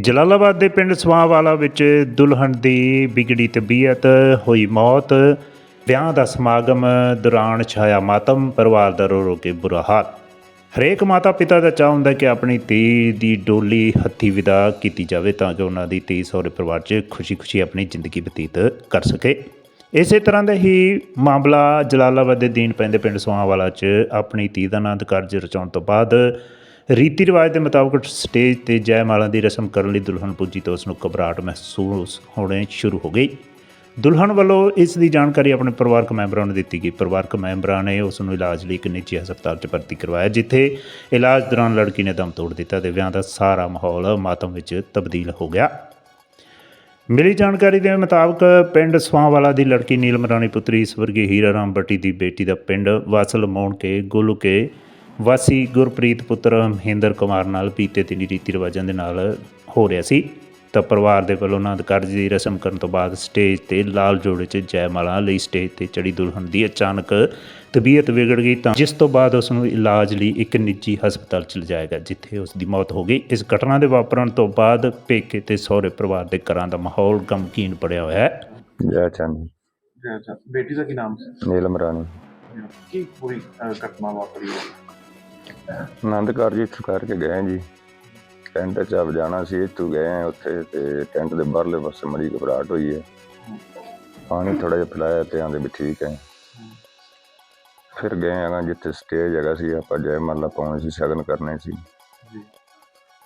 ਜਲਾਲਾਬਾਦ ਦੇ ਪਿੰਡ ਸਵਾਂਵਾਲਾ ਵਿੱਚ ਦੁਲਹਨ ਦੀ ਵਿਗੜੀ ਤਬੀਅਤ ਹੋਈ ਮੌਤ। ਵਿਆਹ ਦਾ ਸਮਾਗਮ ਦੌਰਾਨ ਛਾਇਆ ਮਾਤਮ, ਪਰਿਵਾਰ ਦਾ ਰੋ ਰੋ ਕੇ ਬੁਰਾ ਹਾਲ। ਹਰੇਕ ਮਾਤਾ ਪਿਤਾ ਦਾ ਚਾਹ ਹੁੰਦਾ ਕਿ ਆਪਣੀ ਧੀ ਦੀ ਡੋਲੀ ਹੱਥੀ ਵਿਦਾ ਕੀਤੀ ਜਾਵੇ ਤਾਂ ਕਿ ਉਹਨਾਂ ਦੀ ਧੀ ਸਹੁਰੇ ਪਰਿਵਾਰ 'ਚ ਖੁਸ਼ੀ-ਖੁਸ਼ੀ ਆਪਣੀ ਜ਼ਿੰਦਗੀ ਬਤੀਤ ਕਰ ਸਕੇ। ਇਸੇ ਤਰ੍ਹਾਂ ਦਾ ਹੀ ਮਾਮਲਾ ਜਲਾਲਾਬਾਦ ਦੇ ਦੀਨ ਪੈਂਦੇ ਪਿੰਡ ਸੋਹਾਵਾਲਾ 'ਚ ਆਪਣੀ ਧੀ ਦਾ ਆਨੰਦ ਕਾਰਜ ਰਚਾਉਣ ਤੋਂ ਬਾਅਦ ਰੀਤੀ ਰਿਵਾਜ ਦੇ ਮੁਤਾਬਕ ਸਟੇਜ ਤੇ ਜੈਮਾਲਾ ਦੀ ਰਸਮ ਕਰਨ ਲਈ ਦੁਲਹਨ ਪੁੱਜੀ ਤਾਂ ਉਸ ਨੂੰ ਘਬਰਾਹਟ ਮਹਿਸੂਸ ਹੋਣੇ ਸ਼ੁਰੂ ਹੋ ਗਈ। ਦੁਲਹਨ ਵੱਲੋਂ ਇਸ ਦੀ ਜਾਣਕਾਰੀ ਆਪਣੇ ਪਰਿਵਾਰਕ ਮੈਂਬਰਾਂ ਨੂੰ ਦਿੱਤੀ ਗਈ। ਪਰਿਵਾਰਕ ਮੈਂਬਰਾਂ ਨੇ ਉਸ ਨੂੰ ਇਲਾਜ ਲਈ ਇੱਕ ਨਿੱਜੀ ਹਸਪਤਾਲ 'ਚ ਭਰਤੀ ਕਰਵਾਇਆ, ਜਿੱਥੇ ਇਲਾਜ ਦੌਰਾਨ ਲੜਕੀ ਨੇ ਦਮ ਤੋੜ ਦਿੱਤਾ ਤੇ ਵਿਆਹ ਦਾ ਸਾਰਾ ਮਾਹੌਲ ਮਾਤਮ ਵਿੱਚ ਤਬਦੀਲ ਹੋ ਗਿਆ। ਮਿਲੀ ਜਾਣਕਾਰੀ ਦੇ ਮੁਤਾਬਕ ਪਿੰਡ ਸਵਾਂਵਾਲਾ ਦੀ ਲੜਕੀ ਨੀਲਮ ਰਾਣੀ ਪੁੱਤਰੀ, ਸਵਰਗੀ ਹੀਰਾ ਰਾਮ ਬੱਟੀ ਦੀ ਬੇਟੀ ਦਾ ਪਿੰਡ ਵਾਸਲ ਮੋਣ ਕੇ, ਗੋਲੂ ਕੇ ਵਾਸੀ ਗੁਰਪ੍ਰੀਤ ਪੁੱਤਰ ਮਹਿੰਦਰ ਕੁਮਾਰ ਨਾਲ ਬੀਤੇ ਦਿਨੀ ਰੀਤੀ ਰਿਵਾਜਾਂ ਦੇ ਨਾਲ ਹੋ ਰਿਹਾ ਸੀ। ਤਾਂ ਪਰਿਵਾਰ ਦੇ ਵੱਲੋਂ ਆਨੰਦ ਕਾਰਜ ਦੀ ਰਸਮ ਕਰਨ ਤੋਂ ਬਾਅਦ ਸਟੇਜ ਤੇ ਲਾਲ ਜੋੜੇ 'ਚ ਜੈਮਾਲਾ ਲਈ ਸਟੇਜ ਤੇ ਚੜੀ ਦੁਲਹਨ ਦੀ ਅਚਾਨਕ ਤਬੀਅਤ ਵਿਗੜ ਗਈ ਤਾਂ ਜਿਸ ਤੋਂ ਬਾਅਦ ਉਸ ਨੂੰ ਇਲਾਜ ਲਈ ਇੱਕ ਨਿੱਜੀ ਹਸਪਤਾਲ 'ਚ ਲਿਜਾਇਆ ਗਿਆ ਜਿੱਥੇ ਉਸ ਦੀ ਮੌਤ ਹੋ ਗਈ। ਇਸ ਘਟਨਾ ਦੇ ਵਾਪਰਨ ਤੋਂ ਬਾਅਦ ਪੇਕੇ ਤੇ ਸਹੁਰੇ ਪਰਿਵਾਰ ਦੇ ਘਰਾਂ ਦਾ ਮਾਹੌਲ ਗਮਗੀਨ ਪੜਿਆ ਹੋਇਆ ਹੈ। ਜੈ ਚੰਦ ਅੱਛਾ ਬੇਟੀ ਦਾ ਕੀ ਨਾਮ ਸੀ? ਨੀਲਮ ਰਾਣੀ। ਕੀ ਪੂਰੀ ਘਟਨਾ ਵਾਪਰੀ ਹੈ? ਆਨੰਦ ਕਾਰਜ ਇੱਥੋਂ ਕਰਕੇ ਗਏ ਜੀ। ਟੈਂਟ ਚ ਆਪ ਜਾਣਾ ਸੀ ਇੱਥੋਂ ਗਏ ਹਾਂ ਉੱਥੇ ਤੇ ਟੈਂਟ ਦੇ ਬਾਹਰਲੇ ਪਾਸੇ ਮੜੀ ਘਬਰਾਹਟ ਹੋਈ ਹੈ ਪਾਣੀ ਥੋੜਾ ਜਿਹਾ ਪਿਲਾਇਆ ਤੇ ਆਂਦੇ ਵੀ ਠੀਕ ਹੈ ਫਿਰ ਗਏ ਹੈਗਾ ਜਿੱਥੇ ਸਟੇਜ ਹੈਗਾ ਸੀ ਆਪਾਂ ਜੈ ਮਾਲਾ ਪਾਉਣੀ ਸੀ ਸ਼ਗਨ ਕਰਨੇ ਸੀ।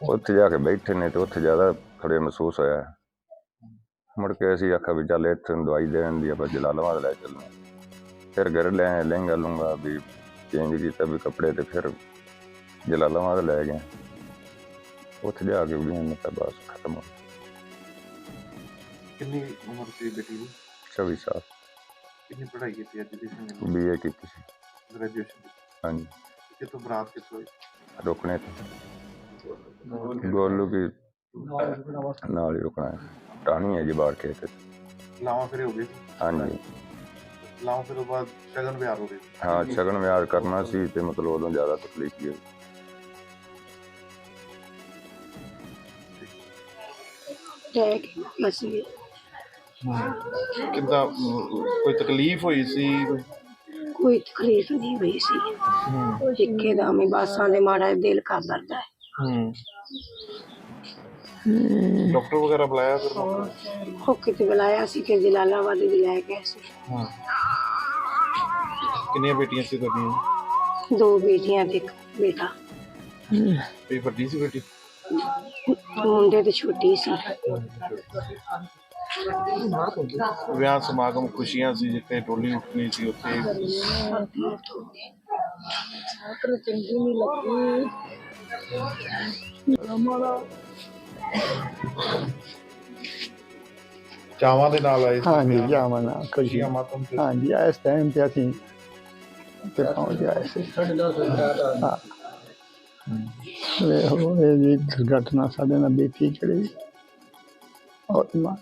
ਉੱਥੇ ਜਾ ਕੇ ਬੈਠੇ ਨੇ ਤੇ ਉੱਥੇ ਜ਼ਿਆਦਾ ਥੋੜ੍ਹਾ ਮਹਿਸੂਸ ਹੋਇਆ। ਮੁੜ ਕੇ ਅਸੀਂ ਆਖਿਆ ਵੀ ਚੱਲ ਇੱਥੇ ਦਵਾਈ ਦੇਣ ਦੀ ਆਪਾਂ ਜਲਾਲਾਬਾਦ ਲੈ ਚੱਲਣਾ ਫਿਰ ਘਰ ਲੈ ਲਹਿੰਗਾ ਲੂੰਗਾ ਵੀ ਚੇਂਜ ਕੀਤਾ ਵੀ ਕੱਪੜੇ ਤੇ ਫਿਰ ਜਲਾਲਾਬਾਦ ਲੈ ਗਏ ਉੱਥੇ ਜਾ ਕੇ ਵੀ ਮੈਂ ਤਾਂ ਬਸ ਖਤਮ ਹੋ ਕਿੰਨੀ ਉਮਰ ਸੀ ਬੇਟੀ ਦੀ? 24 ਸਾਲ। ਕਿੰਨੀ ਪੜ੍ਹਾਈ ਕੀਤੀ ਐਜੂਕੇਸ਼ਨ ਬੀਏ ਕੀਤੀ ਸੀ। ਗ੍ਰੈਜੂਏਸ਼ਨ ਹਾਂਜੀ। ਕਿਤੋਂ ਬਰਾਤ ਕਿਤੋਂ ਹੋਈ? ਰੁਕਣੇ ਤੇ ਗੋਲੂ ਕੀ ਨਾਲ ਹੀ ਰੁਕਣਾ ਹੈ। ਟਾਣੀ ਹੈ ਜੀ ਬਾਹਰ ਕੇ ਤੇ ਲਾਵਾਂ ਫਿਰ ਹੋ ਗਏ। ਹਾਂਜੀ। ਲਾਵਾਂ ਫਿਰ ਤੋਂ ਬਾਅਦ ਸ਼ਗਨ ਵਿਆਹ ਹੋ ਗਏ ਹਾਂ ਸ਼ਗਨ ਵਿਆਹ ਕਰਨਾ ਸੀ ਤੇ ਮਤਲਬ ਉਦੋਂ ਜ਼ਿਆਦਾ ਤਕਲੀਫ ਹੀ ਹੋਈ ਰਹਿ ਕੇ ਮਸੀਹ ਕਿੰਦਾ ਕੋਈ ਤਕਲੀਫ ਹੋਈ ਸੀ ਕੋਈ ਕੋਈ ਤਕਲੀਫ ਨਹੀਂ ਹੋਈ ਸੀ ਇੱਕੇ ਦਾ ਮੈਂ ਬਾਸਾਂ ਦੇ ਮਾੜਾ ਜਿਹਾ ਦਿਲ ਕਰ ਦਰਦਾ ਹੈ ਹੂੰ ਡਾਕਟਰ ਵਗੈਰਾ ਬੁਲਾਇਆ ਫਿਰ ਉਹ ਕਿਤੇ ਬੁਲਾਇਆ ਸੀ ਕਿ ਜਲਾਲਾਬਾਦ ਵੀ ਲੈ ਗਏ ਸੀ ਹਾਂ ਕਿੰਨੀਆਂ ਬੇਟੀਆਂ ਸੀ ਤੁਹਾਡੀਆਂ ਦੋ ਬੇਟੀਆਂ ਤੇ ਇੱਕ ਬੇਟਾ ਤੇ ਵੱਡੀ ਸੀ ਬੇਟੀ ਮੁੰਡੇ ਤੇ ਛੋਟੀ ਸੀ ਵਿਆਹ ਸਮਾਗਮ ਖੁਸ਼ੀਆਂ ਸੀ ਜਿੱਥੇ ਟੋਲੀ ਉੱਠਣੀ ਸੀ ਉੱਥੇ ਚੰਗੀ ਨਹੀਂ ਲੱਗੀ ਚਾਵਾਂ ਦੇ ਨਾਲ ਆਏ ਸੀ। ਹਾਂਜੀ ਵਿਆਹ। ਜਾਵਾਂ ਨਾ ਖੁਸ਼ੀ ਖੁਸ਼ੀਆਂ ਮਾਤਮ ਤੇ ਹਾਂਜੀ ਇਸ ਟਾਈਮ ਤੇ ਅਸੀਂ ਤੇ ਪਹੁੰਚ ਗਏ ਸੀ? ਹਾਂ। ਵੇ ਹੋਏ ਜੀ ਦੁਰਘਟਨਾ ਸਾਡੇ ਨਾਲ ਬੀਤੀ ਜਿਹੜੀ ਔਰ ਮਾਂ।